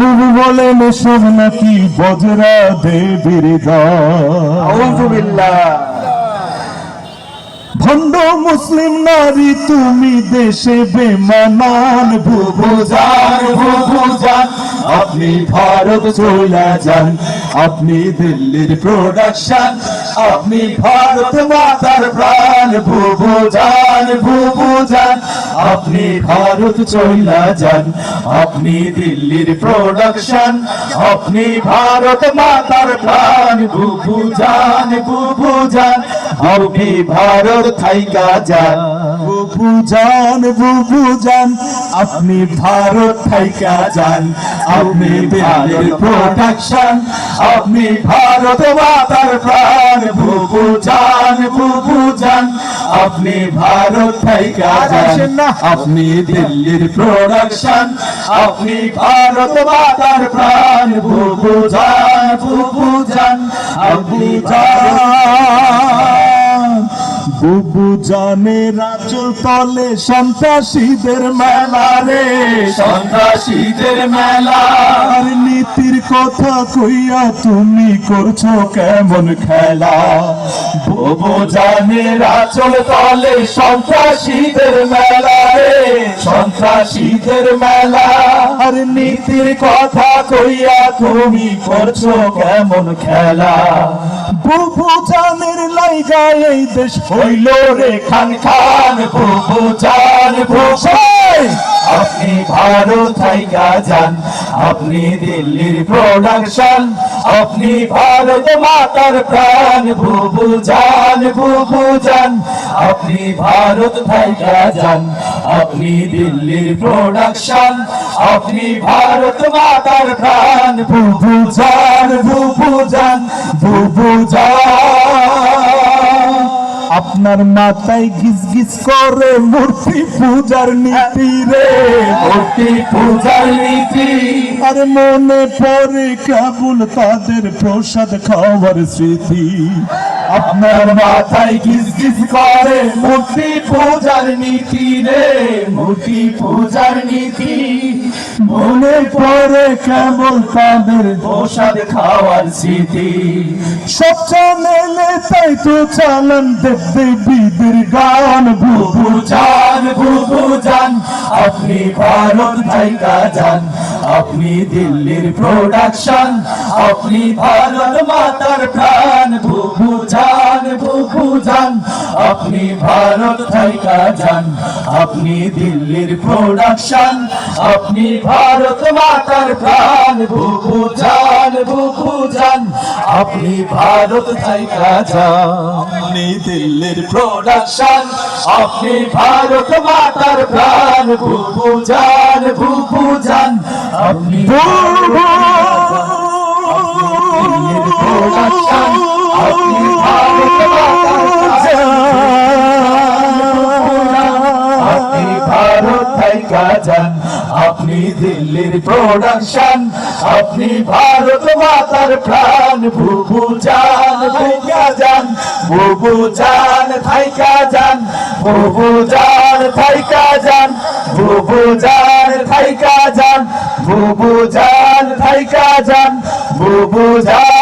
বুবু বলেন নাকি বজরা দেবীর ভণ্ড মুসলিম নারী তুমি দেশে বেমানান। বুবু জান বুবু জান আপনি ভারত চলে যান আপনি দিল্লির প্রোডাকশন আপনি ভারত মাতার প্রাণ। বুবু জান বুবু জান আপনি ভারত চলে যান, আপনি দিল্লির প্রোডাকশন আপনি ভারত মাতার প্রাণ, বুবু জান বুবু জান আপনি ভারত থাইকা যান। বুবু জান বুবু জান আপনি ভারত থাইকা যান। আপনি দিল্লির প্রোডাকশন আপনি ভারত মাতার প্রাণ আপনি ভারত থাইকা যান আপনি দিল্লির প্রোডাকশন আপনি ভারত মাতার প্রাণ বুবু জান বুবু আপনি জান বুবু জানের আচল তলে সন্ত্রাসীদের মেলা রে। সন্ত্রাসীদের মেলা। আর নীতির কথা কইয়া তুমি করছ কেমন খেলা? বুবু জানের আচল তলে সন্ত্রাসীদের মেলা রে। সন্ত্রাসীদের মেলা। আর নীতির কথা কইয়া তুমি করছ কেমন খেলা? বুবু জানের লাইগা এই দেশ হইল আপনি ভারত থাইকা যান, আপনি দিল্লির প্রোডাকশন আপনি ভারত মাতার প্রাণ বুবু জান বুবু জান আপনি ভারত থাইকা যান, আপনি দিল্লির প্রোডাকশন আপনি ভারত মাতার প্রাণ বুবু জান বুবু জান বুবু জান আপনার মাথায় গিজ গিজ করে মূর্তি পূজার নীতি রে। মূর্তি পূজার নীতি। আর মনে পড়ে কেবল তাদের প্রসাদ খাওয়ার স্মৃতি। আপনার মাথায় করে, মূর্তি পূজার নীতি রে, মূর্তি পূজার নীতি। মনে কেবল তাদের প্রসাদ খাওয়ার স্মৃতি। তাই তো চালান দেব গান। বুবু জান বুবু জান আপনি ভারত জায়গা যান। আপনি দিল্লির প্রোডাকশন আপনি ভারত মাতার প্রাণ। বুবু জান বুবু জান আপনি ভারত জায়গা যান আপনি দিল্লির প্রোডাকশন আপনি ভারত মাতার প্রাণ বুবু জান বুবু জান আপনি ভারত যান। আপনি দিল্লির প্রোডাকশন আপনি ভারত মাতার প্রাণ বুবু জান বুবু জান আপনি যান আপনি দিল্লির প্রোডাকশন আপনি ভারত মাতার প্রাণ, বুবু জান থাইকা যান, বুবু জান থাইকা যান, বুবু জান থাইকা যান, বুবু জান থাইকা যান, বুবু জান থাইকা যান, বুবু জান